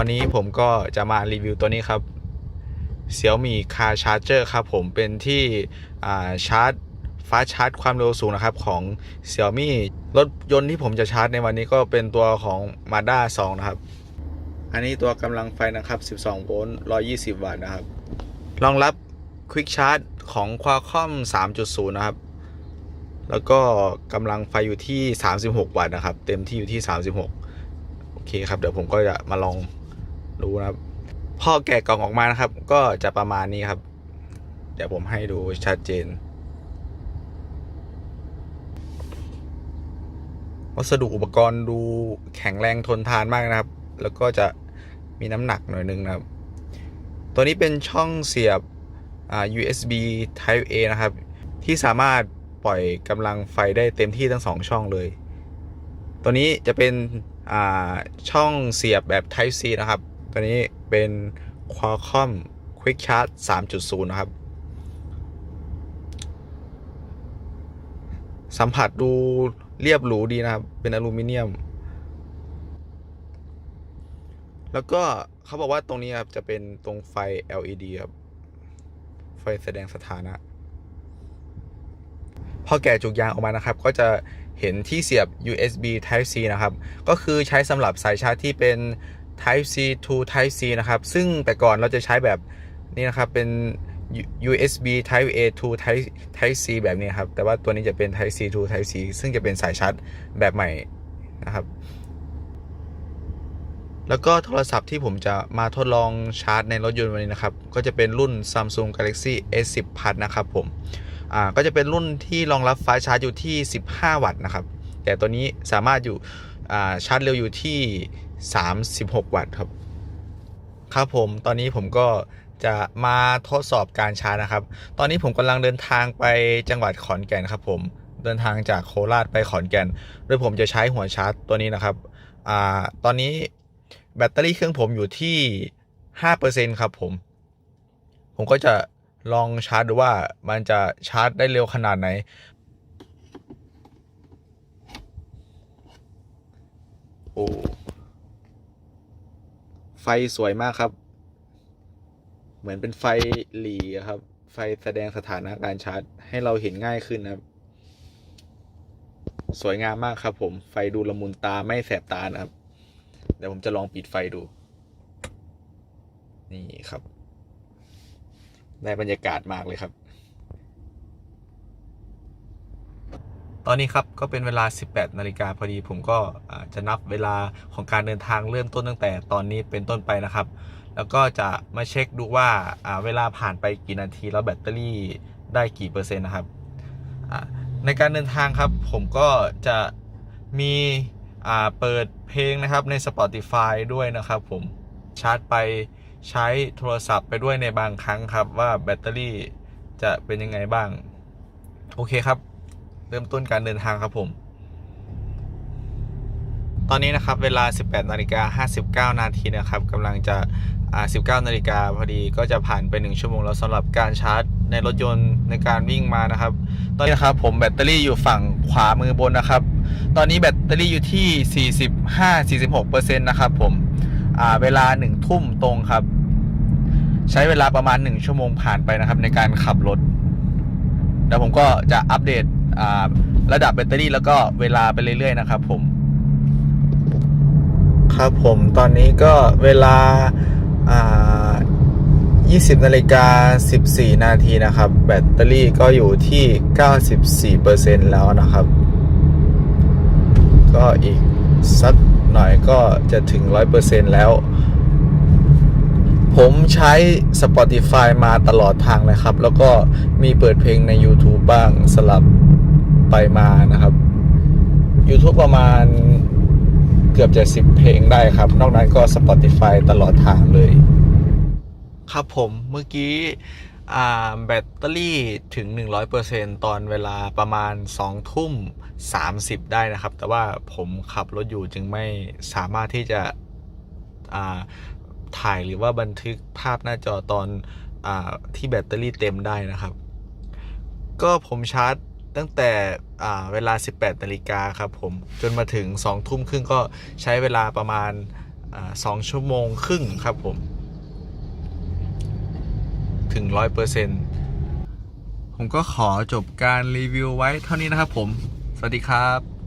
วันนี้ผมก็จะมารีวิวตัวนี้ครับ Xiaomi Car Charger ครับผมเป็นที่ชาร์จฟ้าชาร์จความเร็วสูงนะครับของ Xiaomi รถยนต์ที่ผมจะชาร์จในวันนี้ก็เป็นตัวของ Mazda 2 นะครับ อันนี้ตัวกำลังไฟนะครับ 12 โวลต์ 120 วัตต์นะครับ รองรับ Quick Charge ของ Qualcomm 3.0 นะครับ แล้วก็กำลังไฟอยู่ที่ 36 วัตต์นะครับ เต็มที่อยู่ที่ 36 โอเคครับ เดี๋ยวผมก็จะมาลอง ดูนะครับ พอแกะกล่องออกมานะครับ ก็จะประมาณนี้ครับ เดี๋ยวผมให้ดูชัดเจน วัสดุอุปกรณ์ดูแข็งแรงทนทานมากนะครับ แล้วก็จะมีน้ำหนักหน่อยนึงนะครับ ตัวนี้เป็นช่องเสียบ USB Type A นะครับ ที่สามารถปล่อยกำลังไฟได้เต็มที่ทั้งสองช่องเลย ตัวนี้จะเป็นช่องเสียบแบบ Type C นะครับ ตัวนี้เป็น Qualcomm Quick Charge 3.0 นะครับ สัมผัสดูเรียบหรูดีนะครับ เป็นอลูมิเนียม แล้วก็เขาบอกว่าตรงนี้ครับ จะเป็นตรงไฟ LED ครับ ไฟแสดงสถานะ พอแกะจุกยางออกมานะครับ ก็จะเห็นที่เสียบ USB Type C นะครับ ก็คือใช้สำหรับสายชาร์จที่เป็น Type C to Type C นะครับ ซึ่งแต่ก่อนเราจะใช้แบบนี้นะครับเป็น USB Type A to Type Type C แบบนี้ครับ แต่ว่าตัวนี้จะเป็น Type C to Type C ซึ่งจะเป็นสายชาร์จแบบใหม่นะครับ แล้วก็โทรศัพท์ที่ผมจะมาทดลองชาร์จในรถยนต์วันนี้นะครับ ก็จะเป็นรุ่น Samsung Galaxy S10 Plus นะครับผม อ่า ก็จะเป็นรุ่นที่รองรับไฟชาร์จอยู่ที่ 15 วัตต์นะครับ แต่ตัวนี้สามารถอยู่ อ่า ชาร์จเร็วอยู่ที่ 36 วัตต์ครับ ครับผมตอนนี้ผมก็จะมาทดสอบการชาร์จนะครับ ตอนนี้ผมกำลังเดินทางไปจังหวัดขอนแก่นครับผมเดินทางจากโคราชไปขอนแก่น โดยผมจะใช้หัวชาร์จตัวนี้นะครับอ่าตอนนี้แบตเตอรี่เครื่องผมอยู่ที่ 5%ครับผม ผมก็จะลองชาร์จดูว่ามันจะชาร์จได้เร็วขนาดไหน โอ้ ไฟสวยมากครับ เหมือนเป็นไฟหลีครับ ไฟแสดงสถานะการชาร์จ ให้เราเห็นง่ายขึ้นนะครับ สวยงามมากครับ ผม ไฟดูละมุนตาไม่แสบตานะครับ เดี๋ยวผมจะลองปิดไฟดู นี่ครับ ได้บรรยากาศมากเลยครับ ตอนนี้ครับก็เป็นเวลา 18 นาฬิกาพอดี ผมก็จะนับเวลาของการเดินทางเริ่มต้นตั้งแต่ตอนนี้เป็นต้นไปนะครับ แล้วก็จะมาเช็คดูว่าเวลาผ่านไปกี่นาทีแล้วแบตเตอรี่ได้กี่เปอร์เซ็นต์นะครับ ในการเดินทางครับผมก็จะมีเปิดเพลงนะครับใน Spotify ด้วยนะครับผมชาร์จไปใช้โทรศัพท์ไปด้วยในบางครั้งครับว่าแบตเตอรี่จะเป็นยังไงบ้าง โอเคครับ เริ่มต้นการเดินทางครับผม ตอนนี้นะครับเวลา 18นาฬิกา59 นาทีนะครับกำลังจะ19นาฬิกาพอดีก็จะผ่านไป 1 ชั่วโมงแล้วสำหรับการชาร์จในรถยนต์ในการวิ่งมานะครับ ตอนนี้นะครับผมแบตเตอรี่อยู่ฝั่งขวามือบนนะครับ ตอนนี้แบตเตอรี่อยู่ที่ 45-46%นะครับผมอ่าเวลา 1 ทุ่มตรงครับ ใช้เวลาประมาณ 1 ชั่วโมงผ่านไปนะครับในการขับรถเดี๋ยวผมก็จะอัปเดต ระดับแบตเตอรี่แล้วก็เวลาไปเรื่อยๆนะครับผม ครับผมตอนนี้ก็เวลา20นาฬิกา14 นาทีนะครับ แบตเตอรี่ก็อยู่ที่ 94%แล้วนะครับ ก็อีกสักหน่อยก็จะถึง 100%แล้ว ผมใช้ Spotify มาตลอดทางเลยครับ แล้วก็มีเปิดเพลงใน YouTube บ้างสลับ ไปมานะครับ YouTube ประมาณเกือบจะ10เพลงได้ครับ นอกนั้นก็ Spotify ตลอดทางเลย ครับผมเมื่อกี้แบตเตอรี่ถึง 100%ตอนเวลาประมาณ 2 ทุ่ม 30 ได้นะครับ แต่ว่าผมขับรถอยู่จึงไม่สามารถที่จะถ่ายหรือว่าบันทึกภาพหน้าจอตอนอที่แบตเตอรี่เต็มได้นะครับ ก็ผมชาร์จ ตั้งแต่เวลา 18นาฬิกาครับผมจนมาถึง 2 ทุ่มครึ่งก็ใช้เวลาประมาณอ่าสองชั่วโมงครึ่งครับผม ถึง 100%ซผมก็ขอจบการรีวิวไว้เท่านี้นะครับผม สวัสดีครับ